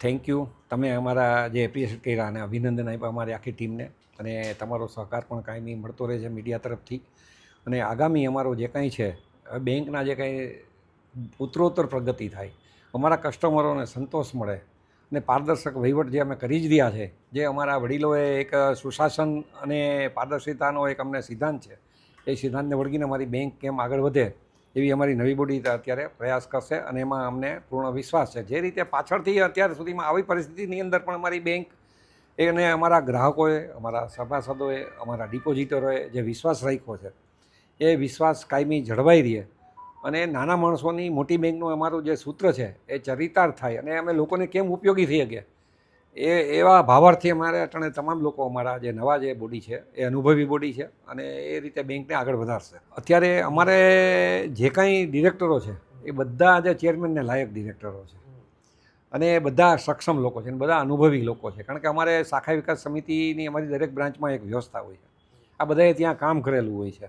Thank you તમે અમારા જે એપ્રિશિએટ કર્યા અને અભિનંદન આપ્યા અમારી આખી ટીમને અને તમારો સહકાર પણ કાયમી મળતો રહે છે મીડિયા તરફથી. અને આગામી અમારો જે કાંઈ છે બેંકના જે કાંઈ ઉત્તરોત્તર પ્રગતિ થાય, અમારા કસ્ટમરોને સંતોષ મળે. અને પારદર્શક વહીવટ જે અમે કરી જ રહ્યા છે, જે અમારા વડીલોએ એક સુશાસન અને પારદર્શિતાનો એક અમને સિદ્ધાંત છે. એ સિદ્ધાંતને વળગીને અમારી બેંક કેમ આગળ વધે એવી અમારી નવી બોડી અત્યારે પ્રયાસ કરશે અને એમાં અમને પૂર્ણ વિશ્વાસ છે. જે રીતે પાછળથી અત્યાર સુધીમાં આવી પરિસ્થિતિની અંદર પણ અમારી બેંક એને અમારા ગ્રાહકોએ, અમારા સભાસદોએ, અમારા ડિપોઝિટરોએ જે વિશ્વાસ રાખ્યો છે, એ વિશ્વાસ કાયમી જળવાઈ રહે અને નાના માણસોની મોટી બેંકનું અમારું જે સૂત્ર છે, એ ચરિતાર્થ થાય અને અમે લોકોને કેમ ઉપયોગી થઈ શકીએ એ, એવા ભાવાર્થી અમારે અટાણે તમામ લોકો અમારા જે નવા જે બોડી છે, એ અનુભવી બોડી છે અને એ રીતે બેંકને આગળ વધારશે. અત્યારે અમારે જે કાંઈ ડિરેક્ટરો છે, એ બધા જે ચેરમેનને લાયક ડિરેક્ટરો છે. અને એ બધા સક્ષમ લોકો છે અને બધા અનુભવી લોકો છે. કારણ કે અમારે શાખા વિકાસ સમિતિની અમારી દરેક બ્રાન્ચમાં એક વ્યવસ્થા હોય છે. આ બધાએ ત્યાં કામ કરેલું હોય છે.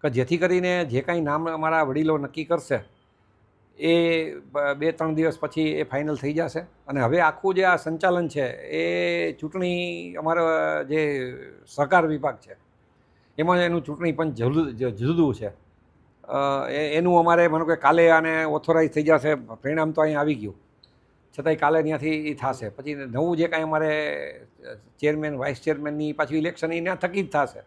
કે જેથી કરીને જે કાંઈ નામ અમારા વડીલો નક્કી કરશે એ બે ત્રણ દિવસ પછી એ ફાઇનલ થઈ જશે. અને હવે આખું જે આ સંચાલન છે, એ ચૂંટણી અમારા જે સહકાર વિભાગ છે, એમાં એનું ચૂંટણી પણ જુદું જુદું છે. એનું અમારે માનો કે કાલે આને ઓથોરાઇઝ થઈ જશે, પરિણામ તો અહીં આવી ગયું. છતાંય કાલે ત્યાંથી એ થશે. પછી નવું જે કાંઈ અમારે ચેરમેન વાઇસ ચેરમેનની પાછું ઇલેક્શન એ ત્યાં થકી જ થશે.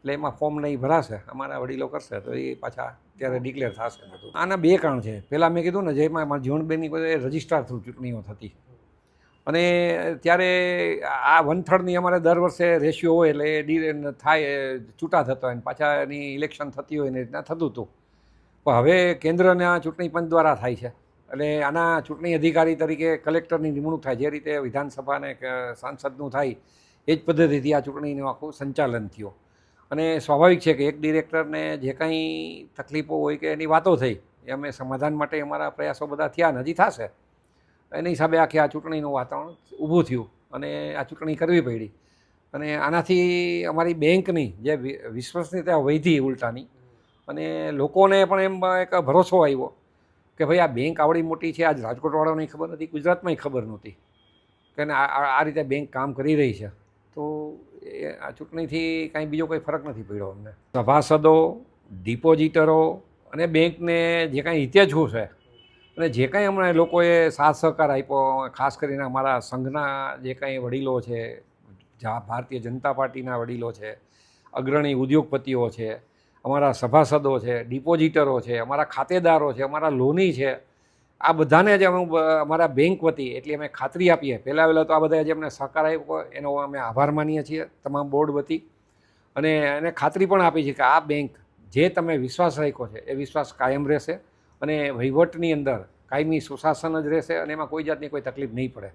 એટલે એમાં ફોર્મ નહીં ભરાશે, અમારા વડીલો કરશે તો એ પાછા ત્યારે ડિક્લેર થશે બધું. આના બે કારણ છે. પહેલાં મેં કીધું ને જેમાં મારા જીવનબેનની કોઈ રજિસ્ટ્રાર થ્રુ ચૂંટણીઓ થતી. અને ત્યારે આ વન થર્ડની અમારે દર વર્ષે રેશિયો હોય એટલે ડી થાય ચૂંટા થતો હોય ને પાછા એની ઇલેક્શન થતી હોય ને રીતના થતું હતું. પણ હવે કેન્દ્રના ચૂંટણી પંચ દ્વારા થાય છે. એટલે આના ચૂંટણી અધિકારી તરીકે કલેક્ટરની નિમણૂક થાય, જે રીતે વિધાનસભાને સાંસદનું થાય, એ જ પદ્ધતિથી આ ચૂંટણીનું આખું સંચાલન થયું. અને સ્વાભાવિક છે કે એક ડિરેક્ટરને જે કંઈ તકલીફો હોય કે એની વાતો થઈ, એ અમે સમાધાન માટે અમારા પ્રયાસો બધા થયા હજી થશે. એની હિસાબે આખી આ ચૂંટણીનું વાતાવરણ ઊભું થયું અને આ ચૂંટણી કરવી પડી. અને આનાથી અમારી બેંકની જે વિશ્વસનીયતા વધી ઉલટાની અને લોકોને પણ એમ એક ભરોસો આવ્યો કે ભાઈ આ બેંક આવડી મોટી છે, આજ રાજકોટવાળાને ખબર નથી ગુજરાતમાંય ખબર નહોતી કે આ રીતે બેંક કામ કરી રહી છે. તો આ ચૂંટણીથી કાંઈ બીજો કોઈ ફરક નથી પડ્યો અમને. સભાસદો, ડિપોઝિટરો અને બેંકને જે કાંઈ હિતેજુ છે અને જે કાંઈ હમણાં લોકોએ સાથ સહકાર આપ્યો, ખાસ કરીને અમારા સંઘના જે કાંઈ વડીલો છે ભારતીય જનતા પાર્ટીના વડીલો છે, અગ્રણી ઉદ્યોગપતિઓ છે, અમારા સભાસદો છે, ડિપોઝિટરો છે, અમારા ખાતેદારો છે, અમારા લોની છે આ બધાને જ અમે, અમારા બેંક વતી એટલી અમે ખાતરી આપીએ. પહેલાં પહેલાં તો આ બધા જે અમને સહકાર આપ્યો એનો અમે આભાર માનીએ છીએ, તમામ બોર્ડ વતી. અને એને ખાતરી પણ આપી છે કે આ બેંક જે તમે વિશ્વાસ રાખ્યો છે, એ વિશ્વાસ કાયમ રહેશે અને વહીવટની અંદર કાયમી સુશાસન જ રહેશે અને એમાં કોઈ જાતની કોઈ તકલીફ નહીં પડે.